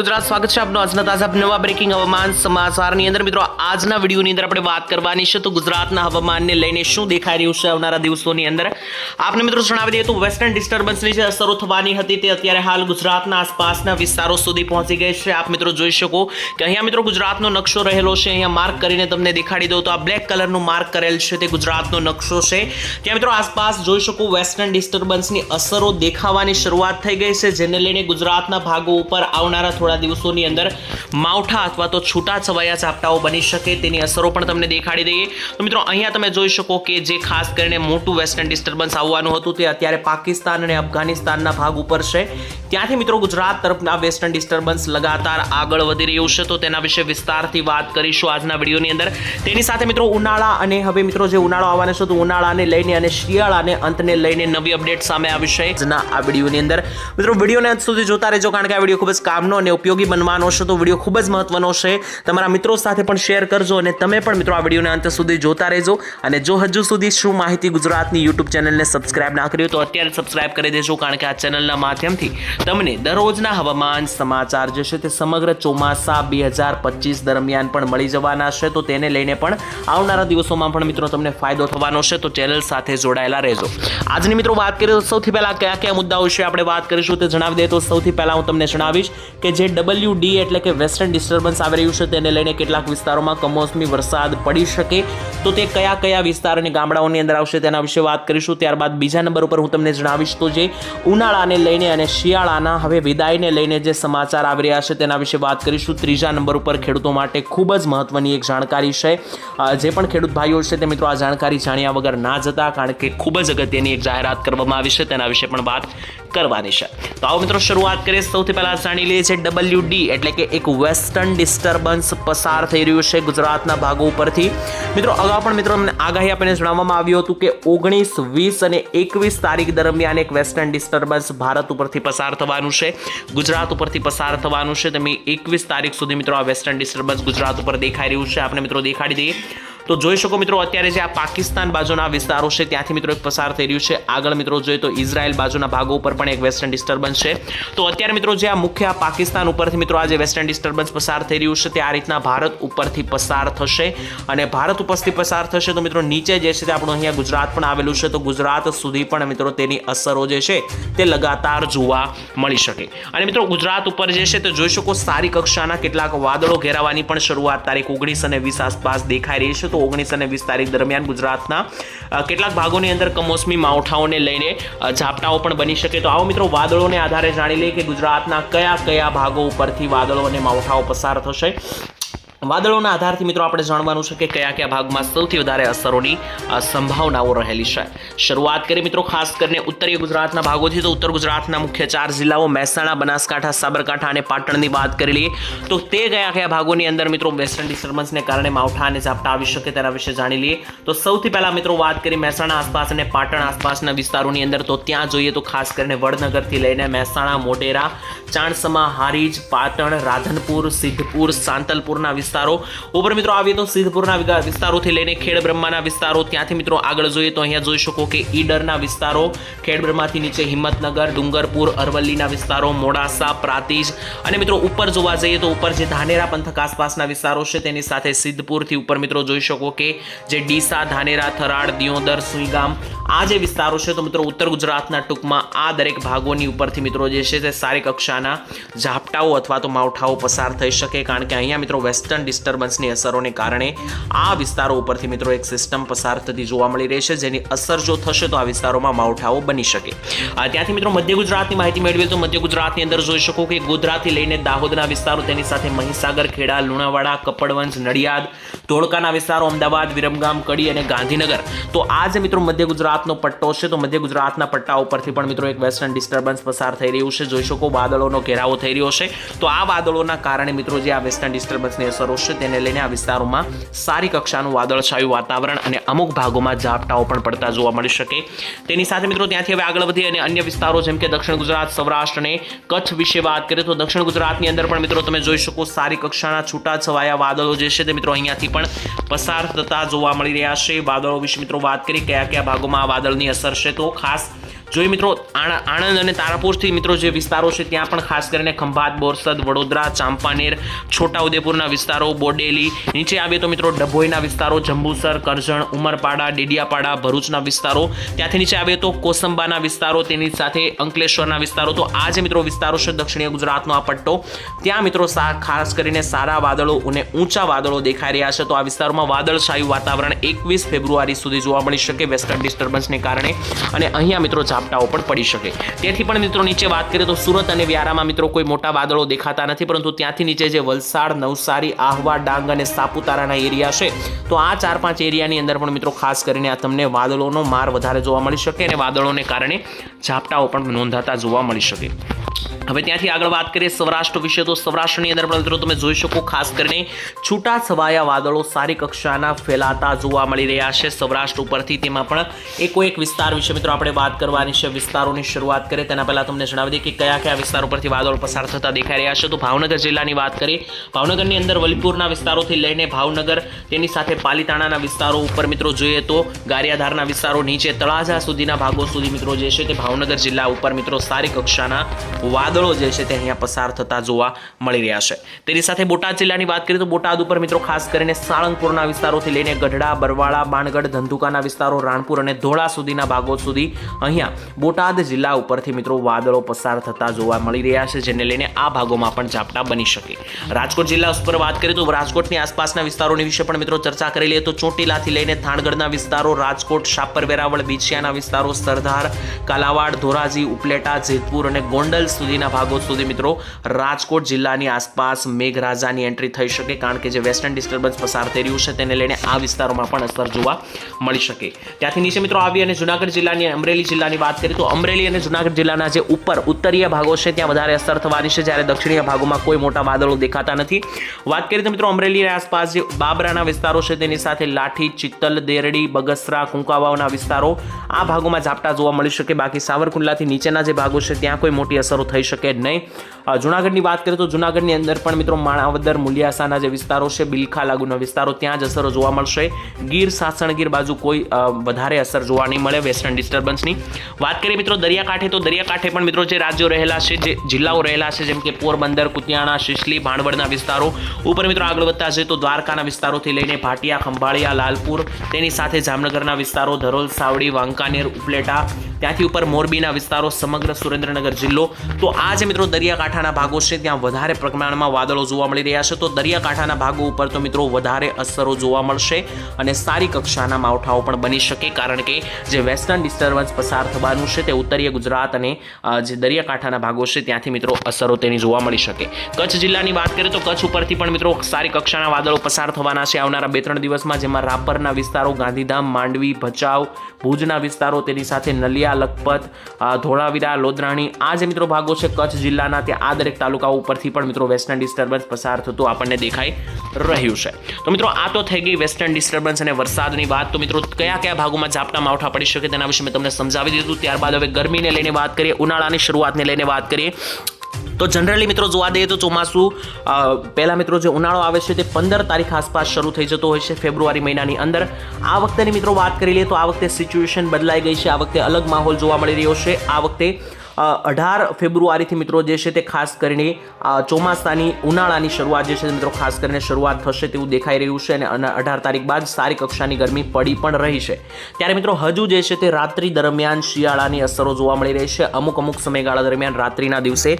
ગુજરાત, સ્વાગત છે આપનું આજના તાજા નવા બ્રેકિંગ હવામાન સમાચારની અંદર. મિત્રો, આજના વિડીયોની અંદર આપણે વાત કરવાની છે તો ગુજરાતના હવામાનને લઈને શું દેખાઈ રહ્યું છે આવનારા દિવસોની અંદર. આપને મિત્રો જણાવી દઈએ તો વેસ્ટર્ન ડિસ્ટર્બન્સની જે અસરો થવાની હતી તે અત્યારે હાલ ગુજરાતના આસપાસના વિસ્તારો સુધી પહોંચી ગઈ છે. આપ મિત્રો જોઈ શકો કે અહીંયા મિત્રો ગુજરાતનો નકશો રહેલો છે. અહીંયા માર્ક કરીને તમને દેખાડી દઉં તો આ બ્લેક કલરનું માર્ક કરેલ છે તે ગુજરાતનો નકશો છે. ત્યાં મિત્રો આસપાસ જોઈ શકો વેસ્ટર્ન ડિસ્ટર્બન્સની અસરો દેખાવાની શરૂઆત થઈ ગઈ છે, જેને લઈને ગુજરાતના ભાગો ઉપર આવનારા થોડા દિવસોની અંદર માવઠા અથવા તો છૂટા છવાયા ઝાપટાઓ બની શકે, તેની અસરો પણ તમને દેખાડી દઈએ. તો મિત્રો, અહીંયા તમે જોઈ શકો કે જે ખાસ કરીને મોટું વેસ્ટર્ન ડિસ્ટર્બન્સ આવવાનું હતું, તે અત્યારે પાકિસ્તાન અને અફઘાનિસ્તાનના ભાગ ઉપર છે. ત્યાંથી મિત્રો, ગુજરાત તરફના વેસ્ટર્ન ડિસ્ટર્બન્સ લગાતાર આગળ વધી રહ્યું છે. તો તેના વિશે વિસ્તારથી વાત કરીશું આજના વિડીયોની અંદર. તેની સાથે મિત્રો, ઉનાળા અને હવે મિત્રો, જે ઉનાળો આવવાનો છે, તો ઉનાળાને લઈને અને શિયાળાને અંતને લઈને નવી અપડેટ સામે આવી છે આ વિડીયોની અંદર. મિત્રો, વિડીયોને અંત સુધી જોતા રહેજો, કારણ કે આ વીડિયો ખૂબ જ કામનો અને ઉપયોગી બનવાનો છે તો વીડિયો ખૂબ જ મહત્વનો છે તમારા મિત્રો સાથે પણ શેર કરજો અને તમે પણ મિત્રો આ વિડીયોને અંત સુધી જોતા રહેજો. અને જો હજુ સુધી શું માહિતી ગુજરાતની યુટ્યુબ ચેનલને સબસ્ક્રાઇબ ના કર્યું તો અત્યારે સબસ્ક્રાઇબ કરી દેજો, કારણ કે આ ચેનલના માધ્યમથી તમને દરરોજના હવામાન સમાચાર જે છે તે સમગ્ર ચોમાસા બે હજાર પચીસ દરમિયાન પણ મળી જવાના છે. તો તેને લઈને પણ આવનારા દિવસોમાં પણ મિત્રો તમને ફાયદો થવાનો છે. તો ચેનલ સાથે જોડાયેલા રહેજો. આજની મિત્રો વાત કરીએ તો સૌથી પહેલા કયા કયા મુદ્દાઓ વિશે આપણે વાત કરીશું તે જણાવી દઈએ. તો સૌથી પહેલા હું તમને જણાવીશ કે જે ડબલ્યુ ડી એટલે કે વેસ્ટર્ન ડિસ્ટર્બન્સ આવી રહ્યું છે તેને લઈને કેટલાક વિસ્તારોમાં કમોસમી વરસાદ પડી શકે. તો તે કયા કયા વિસ્તાર અને ગામડાઓની અંદર આવશે તેના વિશે વાત કરીશું. ત્યારબાદ બીજા નંબર ઉપર હું તમને જણાવીશ તો જે ઉનાળાને લઈને અને શિયાળાના હવે વિદાયને લઈને જે સમાચાર આવી રહ્યા છે તેના વિશે વાત કરીશું. ત્રીજા નંબર ઉપર ખેડૂતો માટે ખૂબ જ મહત્વની એક જાણકારી છે. જે પણ ખેડૂત ભાઈઓ છે તે મિત્રો આ જાણકારી જાણ્યા વગર ના જતા, કારણ કે ખૂબ જ અગત્યની એક જાહેરાત કરવામાં આવી છે તેના વિશે પણ વાત કરવાની છે. તો આવો મિત્રો, શરૂઆત કરીએ. સૌથી પહેલા જાણી લઈએ છે ડબલ્યુ ડી એટલે કે એક વેસ્ટર્ન ડિસ્ટર્બન્સ પસાર થઈ રહ્યું છે ગુજરાતના ભાગો ઉપરથી. મિત્રો, અગાઉ પણ મિત્રો અમને આગાહી આપીને જણાવવામાં આવ્યું હતું કે ઓગણીસ, વીસ અને એકવીસ તારીખ દરમિયાન એક વેસ્ટર્ન ડિસ્ટર્બન્સ ભારત ઉપરથી પસાર થવાનું છે, ગુજરાત ઉપરથી પસાર થવાનું છે. તમે એકવીસ તારીખ સુધી મિત્રો આ વેસ્ટર્ન ડિસ્ટર્બન્સ ગુજરાત ઉપર દેખાઈ રહ્યું છે. આપણે મિત્રો દેખાડી દઈએ. તો જોઈ શકો મિત્રો, અત્યારે જે આ પાકિસ્તાન બાજુના વિસ્તારો છે, ત્યાંથી મિત્રો એક પસાર થઈ રહ્યું છે. આગળ મિત્રો જોઈએ તો ઇઝરાયલ બાજુના ભાગો ઉપર પણ એક વેસ્ટર્ન ડિસ્ટર્બન્સ છે. તો અત્યારે મિત્રો જે આ મુખ્ય પાકિસ્તાન ઉપરથી મિત્રો આ જે વેસ્ટર્ન ડિસ્ટર્બન્સ પસાર થઈ રહ્યું છે, તે આ રીતના ભારત ઉપરથી પસાર થશે. અને ભારત ઉપરથી પસાર થશે તો મિત્રો નીચે જે છે તે આપણું અહીંયા ગુજરાત પણ આવેલું છે. તો ગુજરાત સુધી પણ મિત્રો તેની અસરો જે છે, તે લગાતાર જોવા મળી શકે. અને મિત્રો ગુજરાત ઉપર જે છે તે જોઈ શકો સારી કક્ષાના કેટલાક વાદળો ઘેરાવાની પણ શરૂઆત તારીખ ઓગણીસ અને વીસ આસપાસ દેખાઈ રહી છે. તો ઓગણીસ અને વીસ તારીખ દરમિયાન ગુજરાતના કેટલાક ભાગોની અંદર કમોસમી માવઠાઓને લઈને ઝાપટાઓ પણ બની શકે. તો આવો મિત્રો વાદળોને આધારે જાણી લઈએ કે ગુજરાતના કયા કયા ભાગો ઉપરથી વાદળો અને માવઠાઓ પસાર થશે. વાદળોના આધારથી મિત્રો આપણે જાણવાનું છે કે કયા કયા ભાગમાં સૌથી વધારે અસરોની સંભાવનાઓ રહેલી છે. શરૂઆત કરીએ મિત્રો ખાસ કરીને ઉત્તરીય ગુજરાતના ભાગોથી, તો ઉત્તર ગુજરાતના મુખ્ય ચાર જિલ્લાઓ મહેસાણા, બનાસકાંઠા, સાબરકાંઠા અને પાટણની વાત કરી લઈએ, તો તે કયા કયા ભાગોની અંદર મિત્રો વેસ્ટર્ન ડિસ્ટર્બન્સને કારણે માવઠા અને ઝાપટા આવી શકે તેના વિશે જાણી લઈએ. તો સૌથી પહેલાં મિત્રો વાત કરી મહેસાણા આસપાસ અને પાટણ આસપાસના વિસ્તારોની અંદર, તો ત્યાં જોઈએ તો ખાસ કરીને વડનગરથી લઈને મહેસાણા, મોટેરા, ચાણસમા, હારીજ, પાટણ, રાધનપુર, સિદ્ધપુર, સાંતલપુરના વિસ્તારો ઉપર મિત્રો આવીએ તો સિદ્ધપુરના વિસ્તારોથી લઈને ખેડ બ્રહ્માના વિસ્તારો. ત્યાંથી મિત્રો આગળ જોઈએ તો અહીંયા જોઈ શકો કે ઈડરના વિસ્તારો ખેડ બ્રહ્માથી નીચે હિંમતનગર, ડુંગરપુર, અરવલ્લીના વિસ્તારો, મોડાસા, પ્રાતિજ અને મિત્રો ઉપર જોવા જઈએ તો ઉપર જે ધાનેરા પંથક આસપાસના વિસ્તારો છે તેની સાથે સિદ્ધપુરથી ઉપર મિત્રો જોઈ શકો કે જે ડીસા, ધાનેરા, થરાડ, દિયોદર, સુઈગામ આ જે વિસ્તારો છે તો મિત્રો ઉત્તર ગુજરાતના ટૂંકમાં આ દરેક ભાગોની ઉપરથી મિત્રો જે છે તે સારી કક્ષાના ઝાપટાઓ અથવા તો માવઠાઓ પસાર થઈ શકે કારણ કે અહીંયા મિત્રો વેસ્ટર્ન ડિસ્ટર્બન્સની અસરોને કારણે આ વિસ્તારો ઉપરથી મિત્રો એક સિસ્ટમ પસાર થતી જોવા મળી રહી છે, જેની અસર જો થશે તો આ વિસ્તારોમાં માવઠાઓ બની શકે. ત્યાંથી મિત્રો મધ્ય ગુજરાતની માહિતી મેળવીએ તો મધ્ય ગુજરાતની અંદર જોઈ શકો કે ગોધરાથી લઈને દાહોદના વિસ્તારો તેની સાથે મહીસાગર, ખેડા, લુણાવાડા, કપડવંજ, નડિયાદ, ધોળકાના વિસ્તારો, અમદાવાદ, વિરમગામ, કડી અને ગાંધીનગર. તો આ જે મિત્રો મધ્ય ગુજરાતનો પટ્ટો છે, તો મધ્ય ગુજરાતના પટ્ટા ઉપરથી પણ મિત્રો એક વેસ્ટર્ન ડિસ્ટર્બન્સ પસાર થઈ રહ્યું છે. જોઈ શકો વાદળોનો ઘેરાવો થઈ રહ્યો છે. તો આ વાદળોના કારણે મિત્રો જે આ વેસ્ટર્ન ડિસ્ટર્બન્સની અસરો છે તેને લઈને આ વિસ્તારોમાં સારી કક્ષાનું વાદળછાયું વાતાવરણ અને અમુક ભાગોમાં ઝાપટાઓ પણ પડતા જોવા મળી શકે. તેની સાથે મિત્રો ત્યાંથી હવે આગળ વધી અને અન્ય વિસ્તારો જેમ કે દક્ષિણ ગુજરાત, સૌરાષ્ટ્ર અને કચ્છ વિશે વાત કરીએ તો દક્ષિણ ગુજરાતની અંદર પણ મિત્રો તમે જોઈ શકો સારી કક્ષાના છૂટા છવાયા વાદળો જે છે તે મિત્રો અહીંયાથી પણ પસાર થતા જોવા મળી રહ્યા છે. વાદળો વિશે મિત્રો વાત કરી કયા કયા ભાગોમાં આ વાદળની અસર છે તો ખાસ જોઈએ મિત્રો, આણ- આણંદ અને તારાપુરથી મિત્રો જે વિસ્તારો છે, ત્યાં પણ ખાસ કરીને ખંભાત, બોરસદ, વડોદરા, ચાંપાનેર, છોટાઉદેપુરના વિસ્તારો, બોડેલી, નીચે આવીએ તો મિત્રો ડભોઈના વિસ્તારો, જંબુસર, કરજણ, ઉમરપાડા, ડેડિયાપાડા, ભરૂચના વિસ્તારો, ત્યાંથી નીચે આવીએ તો કોસંબાના વિસ્તારો, તેની સાથે અંકલેશ્વરના વિસ્તારો. તો આ જે મિત્રો વિસ્તારો છે, દક્ષિણીય ગુજરાતનો આ પટ્ટો, ત્યાં મિત્રો ખાસ કરીને સારા વાદળો અને ઊંચા વાદળો દેખાઈ રહ્યા છે. તો આ વિસ્તારોમાં વાદળછાયું વાતાવરણ એકવીસ ફેબ્રુઆરી સુધી જોવા મળી શકે વેસ્ટર્ન ડિસ્ટર્બન્સને કારણે. અને અહીંયા મિત્રો ઝાપટાઓ પણ પડી શકે. તેથી પણ મિત્રો નીચે વાત કરીએ તો સુરત અને વ્યારામાં મિત્રો કોઈ મોટા વાદળો દેખાતા નથી, પરંતુ ત્યાંથી નીચે જે વલસાડ, નવસારી, આહવા, ડાંગ અને સાપુતારાના એરિયા છે, તો આ ચાર પાંચ એરિયાની અંદર પણ મિત્રો ખાસ કરીને આ તમને વાદળોનો માર વધારે જોવા મળી શકે અને વાદળોને કારણે ઝાપટાઓ પણ નોંધાતા જોવા મળી શકે. હવે ત્યાંથી આગળ વાત કરીએ સૌરાષ્ટ્ર વિશે. તો સૌરાષ્ટ્રની અંદર પણ મિત્રો તમે જોઈ શકો, ખાસ કરીને છૂટા છવાયા વાદળો સારી કક્ષાના ફેલાતા જોવા મળી રહ્યા છે સૌરાષ્ટ્ર ઉપરથી. તેમાં પણ એકો એક વિસ્તાર વિશે મિત્રો આપણે વાત કરવાની છે, વિસ્તારોની શરૂઆત કરીએ. તેના પહેલાં તમને જણાવી દઈએ કે કયા કયા વિસ્તાર ઉપરથી વાદળો પસાર થતા દેખાઈ રહ્યા છે. તો ભાવનગર જિલ્લાની વાત કરીએ, ભાવનગરની અંદર વલીપુરના વિસ્તારોથી લઈને ભાવનગર, તેની સાથે પાલીતાણાના વિસ્તારો ઉપર મિત્રો જોઈએ તો ગારિયાધારના વિસ્તારો નીચે તળાજા સુધીના ભાગો સુધી મિત્રો જે છે તે ભાવનગર જિલ્લા ઉપર મિત્રો સારી કક્ષાના વાદળો જે છે તે અહીંયા પસાર થતા જોવા મળી રહ્યા છે. તેની સાથે બોટાદ જિલ્લાની વાત કરીએ તો બોટાદ ઉપર મિત્રો ખાસ કરીને સાળંગપુરના વિસ્તારોથી લઈને ગઢડા, બરવાળા, બાણગઢ, ધંધુકાના વિસ્તારો, રાણપુર અને ધોળા સુધીના ભાગો સુધી અહીંયા બોટાદ જિલ્લા ઉપરથી મિત્રો વાદળો પસાર થતા જોવા મળી રહ્યા છે, જેને લઈને આ ભાગોમાં પણ ઝાપટા બની શકે. રાજકોટ જિલ્લા ઉપર વાત કરીએ તો રાજકોટની આસપાસના વિસ્તારોની વિશે પણ મિત્રો ચર્ચા કરી લઈએ તો ચોટીલાથી લઈને થાણગઢના વિસ્તારો, રાજકોટ, શાપર વેરાવળ, બીછિયાના વિસ્તારો સરદાર કાલાવાડ, ધોરાજી, ઉપલેટા, જેતપુર અને ગોંડલ સુધીના ભાગો સુધી મિત્રો, રાજકોટ જિલ્લાની આસપાસ મેઘરાજાની એન્ટ્રી થઈ શકે કારણ કે જે વેસ્ટર્ન ડિસ્ટર્બન્સ પસાર થઈ રહ્યું છે તેને લઈને આ વિસ્તારોમાં પણ અસર જોવા મળી શકે. ત્યાંથી નીચે મિત્રો આવી અને જુનાગઢ જિલ્લાની અમરેલી જિલ્લાની વાત કરીએ તો અમરેલી અને જુનાગઢ જિલ્લાના જે ઉપર ઉત્તરીય ભાગો છે ત્યાં વધારે અસર થવાની છે જ્યારે દક્ષિણીય ભાગોમાં કોઈ મોટા વાદળો દેખાતા નથી. વાત કરીએ તો મિત્રો અમરેલીની આસપાસ જે બાબરાના વિસ્તારો છે તેની સાથે લાઠી, ચિત્તલ, દેરડી, બગસરા કુંકાવાવના વિસ્તારો આ ભાગોમાં ઝાપટા જોવા મળી શકે. બાકી સાવરકુંડલાથી નીચેના જે ભાગો છે ત્યાં કોઈ મોટી અસરો થઈ શકે નહીં. જૂનાગઢની વાત કરીએ તો જુનાગઢની અંદર પણ મિત્રો માણાવદર, મુલિયાસાના જે વિસ્તારો છે, બિલખા લાગુના વિસ્તારો, ત્યાં જ અસરો જોવા મળશે. ગીર સાસણગીર બાજુ કોઈ વધારે અસર જોવા નહીં મળે વેસ્ટર્ન ડિસ્ટર્બન્સની. વાત કરીએ મિત્રો દરિયાકાંઠે, તો દરિયાકાંઠે પણ મિત્રો જે રાજ્યો રહેલા છે, જે જિલ્લાઓ રહેલા છે, જેમ કે પોરબંદર, કુતિયાણા, શિશલી, ભાણવડના વિસ્તારો. ઉપર મિત્રો આગળ વધતા છે તો દ્વારકાના વિસ્તારોથી લઈને ભાટિયા, ખંભાળિયા, લાલપુર, તેની સાથે જામનગરના વિસ્તારો, ધરોલ, સાવડી, વાંકાનેર, ઉપલેટા, ત્યાંથી ઉપર મોરબીના વિસ્તારો, સમગ્ર સુરેન્દ્રનગર જિલ્લો. તો આ જે મિત્રો દરિયાકાંઠાના ભાગો છે, ત્યાં વધારે પ્રમાણમાં વાદળો જોવા મળી રહ્યા છે. તો દરિયાકાંઠાના ભાગો ઉપર તો મિત્રો વધારે અસરો જોવા મળશે અને સારી કક્ષાના માવઠાઓ પણ બની શકે, કારણ કે જે વેસ્ટર્ન ડિસ્ટર્બન્સ પસાર થવાનું છે, તે ઉત્તરીય ગુજરાત અને જે દરિયાકાંઠાના ભાગો છે, ત્યાંથી મિત્રો અસરો તેની જોવા મળી શકે. કચ્છ જિલ્લાની વાત કરીએ તો કચ્છ ઉપરથી પણ મિત્રો સારી કક્ષાના વાદળો પસાર થવાના છે. આવનારા બે ત્રણ દિવસમાં જેમાં રાપરના વિસ્તારો, ગાંધીધામ, માંડવી, ભચાઉ, ભુજના વિસ્તારો તેની સાથે નલિયા, લખપત ધોળાવીરા, લોદરાણી આ જે મિત્રો ભાગો છે કચ્છ જિલ્લાના ત્યાં આ દરેક તાલુકા ઉપરથી પણ મિત્રો વેસ્ટર્ન ડિસ્ટર્બન્સ પસાર થતું આપણને દેખાઈ રહ્યું છે. તો મિત્રો આ તો થઈ ગઈ વેસ્ટર્ન ડિસ્ટર્બન્સ અને વરસાદની વાત. તો મિત્રો કયા કયા ભાગોમાં ઝાપટા માવઠા પડી શકે તેના વિશે મેં તમને સમજાવી દીધું. ત્યારબાદ હવે ગરમીને લઈને વાત કરીએ, ઉનાળાની શરૂઆતને લઈને વાત કરીએ. તો જનરલી મિત્રો જોવા દઈએ તો ચોમાસું પહેલાં મિત્રો જે ઉનાળો આવે છે તે પંદર તારીખ આસપાસ શરૂ થઈ જતો હોય છે ફેબ્રુઆરી મહિનાની અંદર. આ વખતેની મિત્રો વાત કરી લઈએ તો આ વખતે સિચ્યુએશન બદલાઈ ગઈ છે. આ વખતે અલગ માહોલ જોવા મળી રહ્યો છે. આ વખતે અઢાર ફેબ્રુઆરીથી મિત્રો જે છે તે ખાસ કરીને ચોમાસાની ઉનાળાની શરૂઆત જે છે મિત્રો ખાસ કરીને શરૂઆત થશે તેવું દેખાઈ રહ્યું છે અને અઢાર તારીખ બાદ સારી કક્ષાની ગરમી પડી પણ રહી છે. ત્યારે મિત્રો હજુ જે છે તે રાત્રિ દરમિયાન શિયાળાની અસરો જોવા મળી રહી છે. અમુક અમુક સમયગાળા દરમિયાન રાત્રિના દિવસે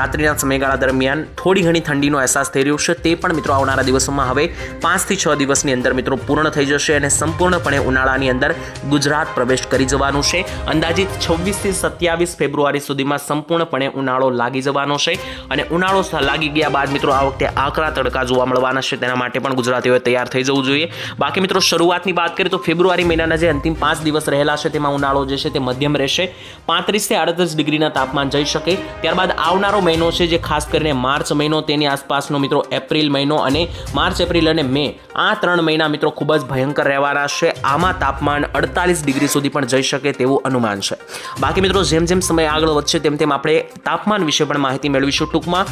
રાત્રિના સમયગાળા દરમિયાન થોડી ઘણી ઠંડીનો અહેસાસ થઈ રહ્યો છે. તે પણ મિત્રો આવનારા દિવસોમાં હવે પાંચથી છ દિવસની અંદર મિત્રો પૂર્ણ થઈ જશે અને સંપૂર્ણપણે ઉનાળાની અંદર ગુજરાત પ્રવેશ કરી જવાનું છે. અંદાજિત છવ્વીસથી સત્યાવીસ ફેબ્રુઆરી સુધીમાં સંપૂર્ણપણે ઉનાળો લાગી જવાનો છે અને ઉનાળો લાગી ગયા બાદ મિત્રો આ વખતે આકરા તડકા જોવા મળવાના છે. તેના માટે પણ ગુજરાતીઓએ તૈયાર થઈ જવું જોઈએ. બાકી મિત્રો શરૂઆતની વાત કરીએ તો ફેબ્રુઆરી મહિનાના જે અંતિમ પાંચ દિવસ રહેલા છે તેમાં ઉનાળો જે છે તે મધ્યમ રહેશે. પાંત્રીસથી આડત્રીસ ડિગ્રીના તાપમાન જઈ શકે. ત્યારબાદ આવનારો મહિનો છે જે ખાસ કરીને માર્ચ મહિનો, તેની આસપાસનો મિત્રો એપ્રિલ મહિનો અને માર્ચ, એપ્રિલ અને મે આ ત્રણ મહિના મિત્રો ખૂબ જ ભયંકર રહેવાના છે. આમાં તાપમાન અડતાલીસ ડિગ્રી સુધી પણ જઈ શકે તેવું અનુમાન છે. બાકી મિત્રો જેમ જેમ સમય સમય આગળ વધશે તેમ તેમ આપણે તાપમાન વિશે પણ માહિતી મેળવીશું. ટૂંકમાં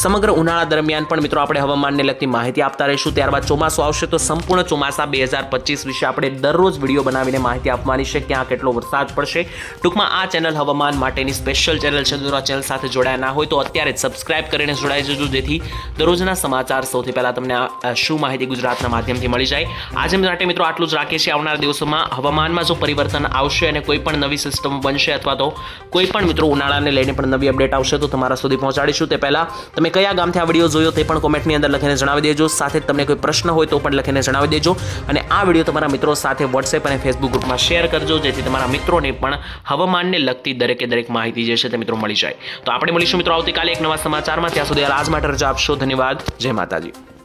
સમગ્ર ઉનાળા દરમિયાન પણ મિત્રો આપણે હવામાનને લગતી માહિતી આપતા રહીશું. ત્યારબાદ ચોમાસું આવશે તો સંપૂર્ણ ચોમાસા બે હજાર પચીસ વિશે આપણે દરરોજ વીડિયો બનાવીને માહિતી આપવાની છે ક્યાં કેટલો વરસાદ પડશે. ટૂંકમાં આ ચેનલ હવામાન માટેની સ્પેશિયલ ચેનલ છે. આ ચેનલ સાથે જોડાયા ના હોય તો અત્યારે જ સબસ્ક્રાઇબ કરીને જોડાઈ જજો, જેથી દરરોજના સમાચાર સૌથી પહેલાં તમને શું માહિતી ગુજરાતના માધ્યમથી મળી જાય. આજે માટે મિત્રો આટલું જ રાખીએ છીએ. આવનારા દિવસોમાં હવામાનમાં જો પરિવર્તન આવશે અને કોઈ પણ નવી સિસ્ટમ બનશે અથવા તો કોઈ પણ મિત્રો, ઉનાળાને લઈને પણ નવી અપડેટ આવશે તો તમારા સુધી પહોંચાડીશું. તે પહેલાં તમે કયા ગામથી આ વીડિયો જોયો તે પણ કોમેન્ટની અંદર લખીને જણાવી દેજો. સાથે તમને કોઈ પ્રશ્ન હોય તો પણ લખીને જણાવી દેજો. અને આ વીડિયો તમારા મિત્રો સાથે વોટ્સએપ અને ફેસબુક ગ્રુપમાં શેર કરજો, જેથી તમારા મિત્રોને પણ હવામાનને લગતી દરેકે દરેક માહિતી જે છે તે મિત્રો મળી જાય. તો આપણે મળીશું મિત્રો, આવતીકાલે એક નવા સમાચારમાં. ત્યાં સુધી આજ માટે રજા આપશો. ધન્યવાદ. જય માતાજી.